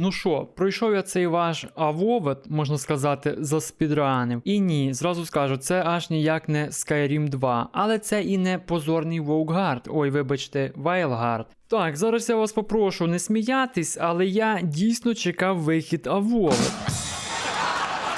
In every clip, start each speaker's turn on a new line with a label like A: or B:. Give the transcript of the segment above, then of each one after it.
A: Ну що, пройшов я цей ваш авовет, можна сказати, за спідранив. І ні, зразу скажу, це аж ніяк не Skyrim 2, але це і не позорний Воугард, ой, вибачте, Вайлгард. Так, зараз я вас попрошу не сміятись, але я дійсно чекав вихід Авовет.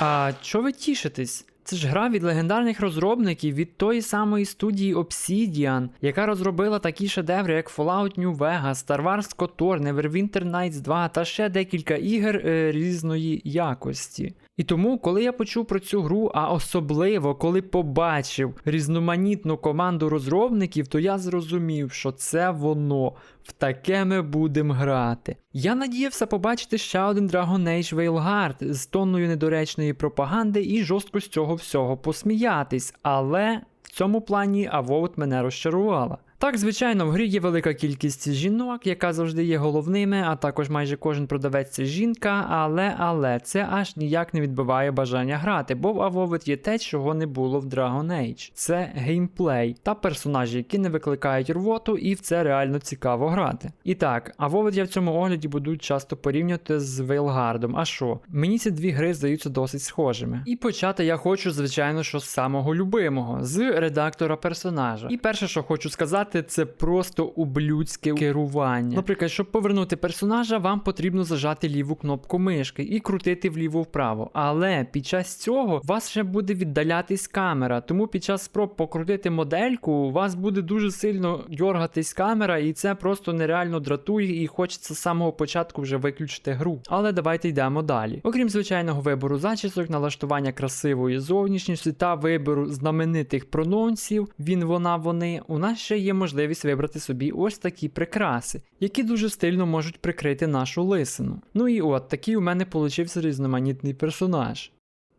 A: А чого ви тішитесь? Це ж гра від легендарних розробників від тої самої студії Obsidian, яка розробила такі шедеври, як Fallout New Vegas, Star Wars KOTOR, Neverwinter Nights 2 та ще декілька ігор е, різної якості. І тому, коли я почув про цю гру, а особливо коли побачив різноманітну команду розробників, то я зрозумів, що це воно. В таке ми будемо грати. Я надіявся побачити ще один Dragon Age Veilguard з тонною недоречної пропаганди і жорстко з цього всього посміятись, але в цьому плані Авоут мене розчарувала. Так, звичайно, в грі є велика кількість жінок, яка завжди є головними, а також майже кожен продавець це жінка, але але це аж ніяк не відбиває бажання грати, бо в Avowed є те, чого не було в Dragon Age. Це геймплей та персонажі, які не викликають рвоту, і в це реально цікаво грати. І так, Avowed я в цьому огляді буду часто порівнювати з Veilguardом. А що? Мені ці дві гри здаються досить схожими. І почати я хочу, звичайно, що з самого любимого, з редактора персонажа. І перше, що хочу сказати це просто ублюдське керування. Наприклад, щоб повернути персонажа, вам потрібно зажати ліву кнопку мишки і крутити вліво-вправо. Але під час цього вас ще буде віддалятись камера, тому під час спроб покрутити модельку, у вас буде дуже сильно дьоргатись камера, і це просто нереально дратує, і хочеться з самого початку вже виключити гру. Але давайте йдемо далі. Окрім звичайного вибору зачісок, налаштування красивої зовнішністі та вибору знаменитих прононсів, він, вона, вони, у нас ще є можливість вибрати собі ось такі прикраси, які дуже стильно можуть прикрити нашу лисину. Ну і от такий у мене получився різноманітний персонаж.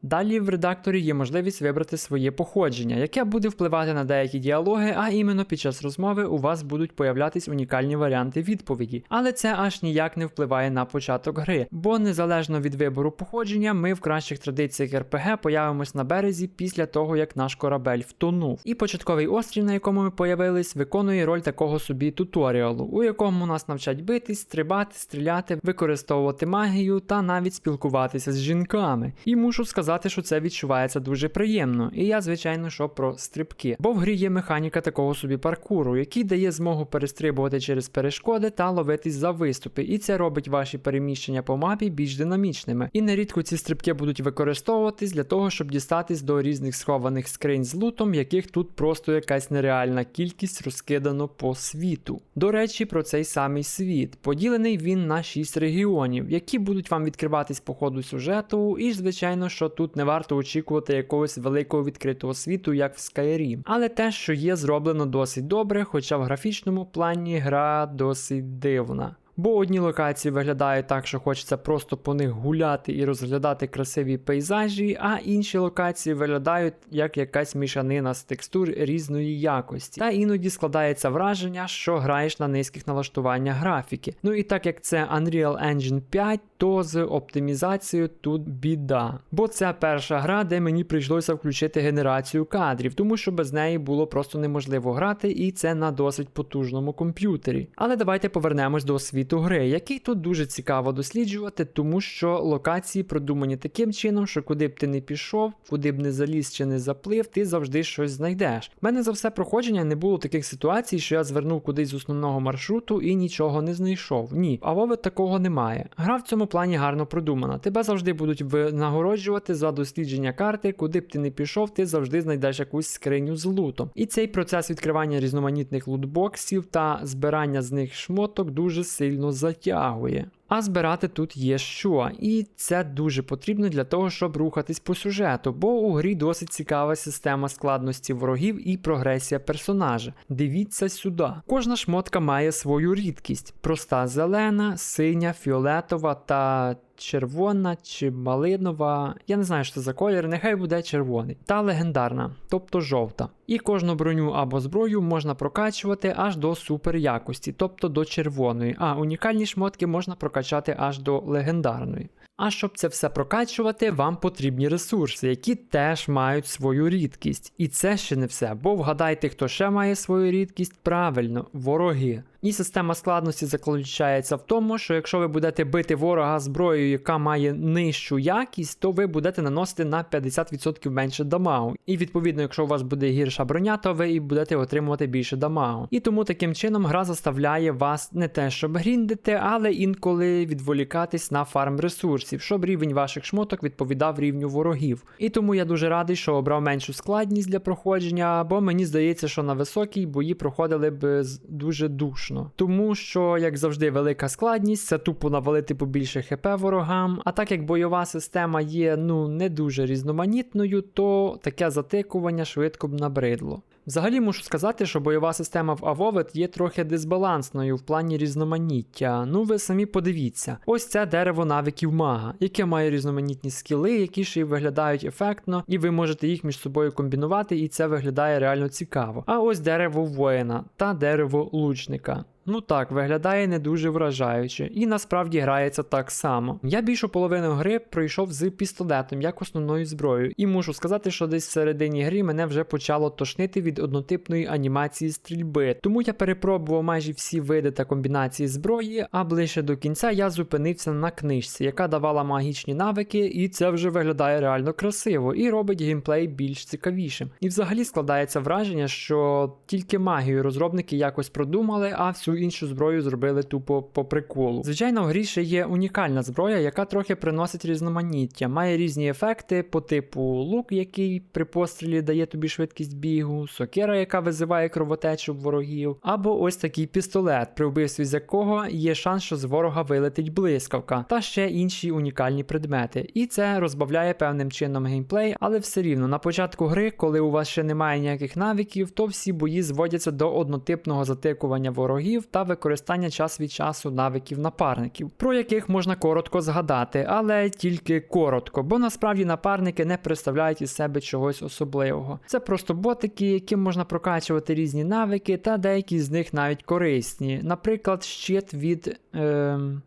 A: Далі в редакторі є можливість вибрати своє походження, яке буде впливати на деякі діалоги, а іменно під час розмови у вас будуть появлятись унікальні варіанти відповіді. Але це аж ніяк не впливає на початок гри, бо незалежно від вибору походження, ми в кращих традиціях РПГ появимось на березі після того, як наш корабель втонув. І початковий острів, на якому ми появились, виконує роль такого собі туторіалу, у якому нас навчать битись, стрибати, стріляти, використовувати магію та навіть спілкуватися з жінками. І мушу сказати сказати, що це відчувається дуже приємно. І я, звичайно, що про стрибки. Бо в грі є механіка такого собі паркуру, який дає змогу перестрибувати через перешкоди та ловитись за виступи. І це робить ваші переміщення по мапі більш динамічними. І нерідко ці стрибки будуть використовуватись для того, щоб дістатись до різних схованих скринь з лутом, яких тут просто якась нереальна кількість розкидано по світу. До речі, про цей самий світ. Поділений він на 6 регіонів, які будуть вам відкриватись по ходу сюжету, і, звичайно, що тут не варто очікувати якогось великого відкритого світу, як в Skyrim. Але те, що є зроблено досить добре, хоча в графічному плані гра досить дивна. Бо одні локації виглядають так, що хочеться просто по них гуляти і розглядати красиві пейзажі, а інші локації виглядають як якась мішанина з текстур різної якості. Та іноді складається враження, що граєш на низьких налаштуваннях графіки. Ну і так як це Unreal Engine 5, то з оптимізацією тут біда. Бо це перша гра, де мені прийшлося включити генерацію кадрів, тому що без неї було просто неможливо грати, і це на досить потужному комп'ютері. Але давайте повернемось до світу гри, який тут дуже цікаво досліджувати, тому що локації продумані таким чином, що куди б ти не пішов, куди б не заліз чи не заплив, ти завжди щось знайдеш. У мене за все проходження не було таких ситуацій, що я звернув кудись з основного маршруту і нічого не знайшов. Ні, а Вове такого немає. Гра в цьому плані гарно продумана. Тебе завжди будуть винагороджувати за дослідження карти, куди б ти не пішов, ти завжди знайдеш якусь скриню з лутом. І цей процес відкривання різноманітних лутбоксів та збирання з них шмоток дуже сильно затягує. А збирати тут є що, і це дуже потрібно для того, щоб рухатись по сюжету, бо у грі досить цікава система складності ворогів і прогресія персонажа. Дивіться сюди. Кожна шмотка має свою рідкість: проста зелена, синя, фіолетова та червона чи малинова. Я не знаю, що це за колір, нехай буде червоний. Та легендарна, тобто жовта. І кожну броню або зброю можна прокачувати аж до супер якості, тобто до червоної, а унікальні шмотки можна прокачати аж до легендарної. А щоб це все прокачувати, вам потрібні ресурси, які теж мають свою рідкість. І це ще не все, бо вгадайте, хто ще має свою рідкість правильно, вороги. І система складності заключається в тому, що якщо ви будете бити ворога зброєю, яка має нижчу якість, то ви будете наносити на 50% менше дамагу. І відповідно, якщо у вас буде гірша броня, то ви і будете отримувати більше дамагу. І тому таким чином гра заставляє вас не те, щоб гріндити, але інколи відволікатись на фарм ресурсів, щоб рівень ваших шмоток відповідав рівню ворогів. І тому я дуже радий, що обрав меншу складність для проходження, бо мені здається, що на високій бої проходили б дуже душно. Тому що, як завжди, велика складність це тупо навалити побільше хп ворогам. А так як бойова система є ну не дуже різноманітною, то таке затикування швидко б набридло. Взагалі мушу сказати, що бойова система в Авовет є трохи дисбалансною в плані різноманіття. Ну ви самі подивіться. Ось це дерево навиків мага, яке має різноманітні скіли, які ще й виглядають ефектно, і ви можете їх між собою комбінувати, і це виглядає реально цікаво. А ось дерево воїна та дерево лучника. Ну так, виглядає не дуже вражаюче, і насправді грається так само. Я більшу половину гри пройшов з пістолетом як основною зброєю, і мушу сказати, що десь всередині гри мене вже почало тошнити від однотипної анімації стрільби. Тому я перепробував майже всі види та комбінації зброї, а ближче до кінця я зупинився на книжці, яка давала магічні навики, і це вже виглядає реально красиво і робить геймплей більш цікавішим. І взагалі складається враження, що тільки магію розробники якось продумали, а всю іншу зброю зробили тупо по приколу. Звичайно, в грі ще є унікальна зброя, яка трохи приносить різноманіття, має різні ефекти по типу лук, який при пострілі дає тобі швидкість бігу, сокира, яка визиває кровотечу ворогів, або ось такий пістолет, при вбивстві з якого є шанс, що з ворога вилетить блискавка, та ще інші унікальні предмети. І це розбавляє певним чином геймплей, але все рівно на початку гри, коли у вас ще немає ніяких навиків, то всі бої зводяться до однотипного затикування ворогів та використання час від часу навиків напарників, про яких можна коротко згадати, але тільки коротко, бо насправді напарники не представляють із себе чогось особливого. Це просто ботики, яким можна прокачувати різні навики, та деякі з них навіть корисні. Наприклад, щит від. Ем...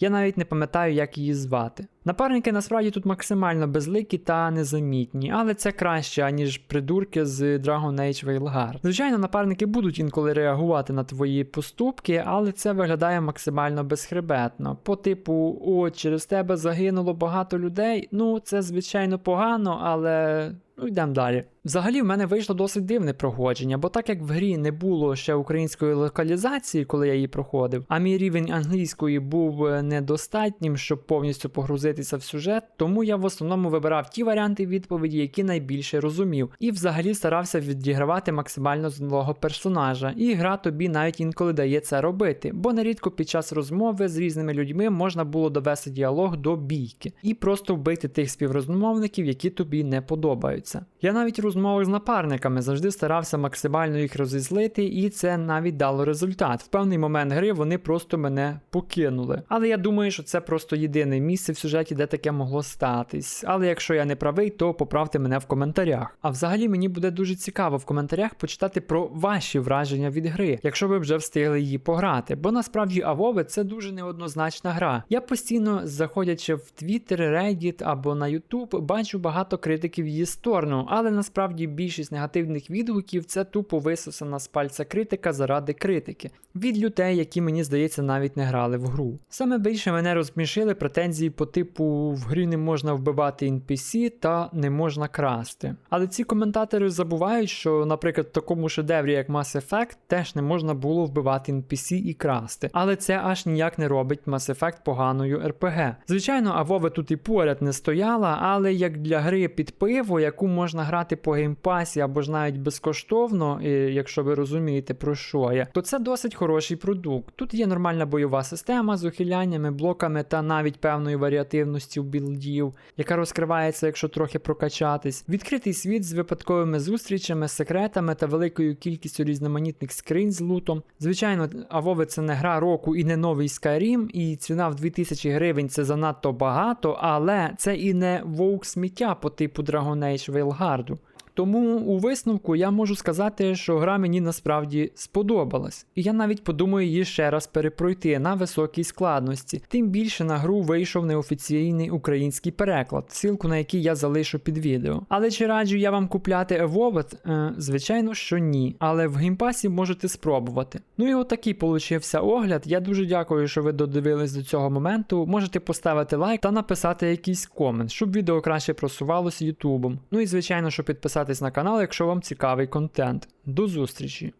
A: Я навіть не пам'ятаю, як її звати. Напарники насправді тут максимально безликі та незамітні, але це краще, аніж придурки з Dragon Age Veilguard. Звичайно, напарники будуть інколи реагувати на твої поступки, але це виглядає максимально безхребетно. По типу, о, через тебе загинуло багато людей. Ну, це звичайно погано, але. Ну, йдемо далі. Взагалі, в мене вийшло досить дивне проходження, бо так як в грі не було ще української локалізації, коли я її проходив, а мій рівень англійської був е, недостатнім, щоб повністю погрузитися в сюжет, тому я в основному вибирав ті варіанти відповіді, які найбільше розумів, і взагалі старався відігравати максимально злого персонажа. І гра тобі навіть інколи дає це робити, бо нерідко під час розмови з різними людьми можна було довести діалог до бійки і просто вбити тих співрозмовників, які тобі не подобаються. Я навіть у розмовах з напарниками завжди старався максимально їх розізлити, і це навіть дало результат. В певний момент гри вони просто мене покинули. Але я думаю, що це просто єдине місце в сюжеті, де таке могло статись. Але якщо я не правий, то поправте мене в коментарях. А взагалі мені буде дуже цікаво в коментарях почитати про ваші враження від гри, якщо ви вже встигли її пограти. Бо насправді Авове це дуже неоднозначна гра. Я постійно, заходячи в Twitter, Reddit або на YouTube, бачу багато критиків її сторону, але насправді більшість негативних відгуків це тупо висосана з пальця критика заради критики. Від людей, які мені здається навіть не грали в гру. Саме більше мене розсмішили претензії по типу в грі не можна вбивати NPC та не можна красти. Але ці коментатори забувають, що, наприклад, в такому шедеврі, як Mass Effect, теж не можна було вбивати NPC і красти. Але це аж ніяк не робить Mass Effect поганою RPG. Звичайно, Авове тут і поряд не стояла, але як для гри під пиво, яку можна грати по геймпасі або ж навіть безкоштовно, якщо ви розумієте про що я, то це досить хороший продукт. Тут є нормальна бойова система з ухиляннями, блоками та навіть певною варіативністю білдів, яка розкривається, якщо трохи прокачатись. Відкритий світ з випадковими зустрічами, секретами та великою кількістю різноманітних скринь з лутом. Звичайно, Авове це не гра року і не новий Skyrim, і ціна в 2000 гривень це занадто багато, але це і не вовк сміття по типу Dragon Age Rail Тому у висновку я можу сказати, що гра мені насправді сподобалась, і я навіть подумаю її ще раз перепройти на високій складності. Тим більше на гру вийшов неофіційний український переклад, ссылку на який я залишу під відео. Але чи раджу я вам купляти Evolved? Е, звичайно, що ні. Але в геймпасі можете спробувати. Ну і отакий получився огляд. Я дуже дякую, що ви додивились до цього моменту. Можете поставити лайк та написати якийсь комент, щоб відео краще просувалося Ютубом. Ну і звичайно, що підписатись на канал, якщо вам цікавий контент. До зустрічі!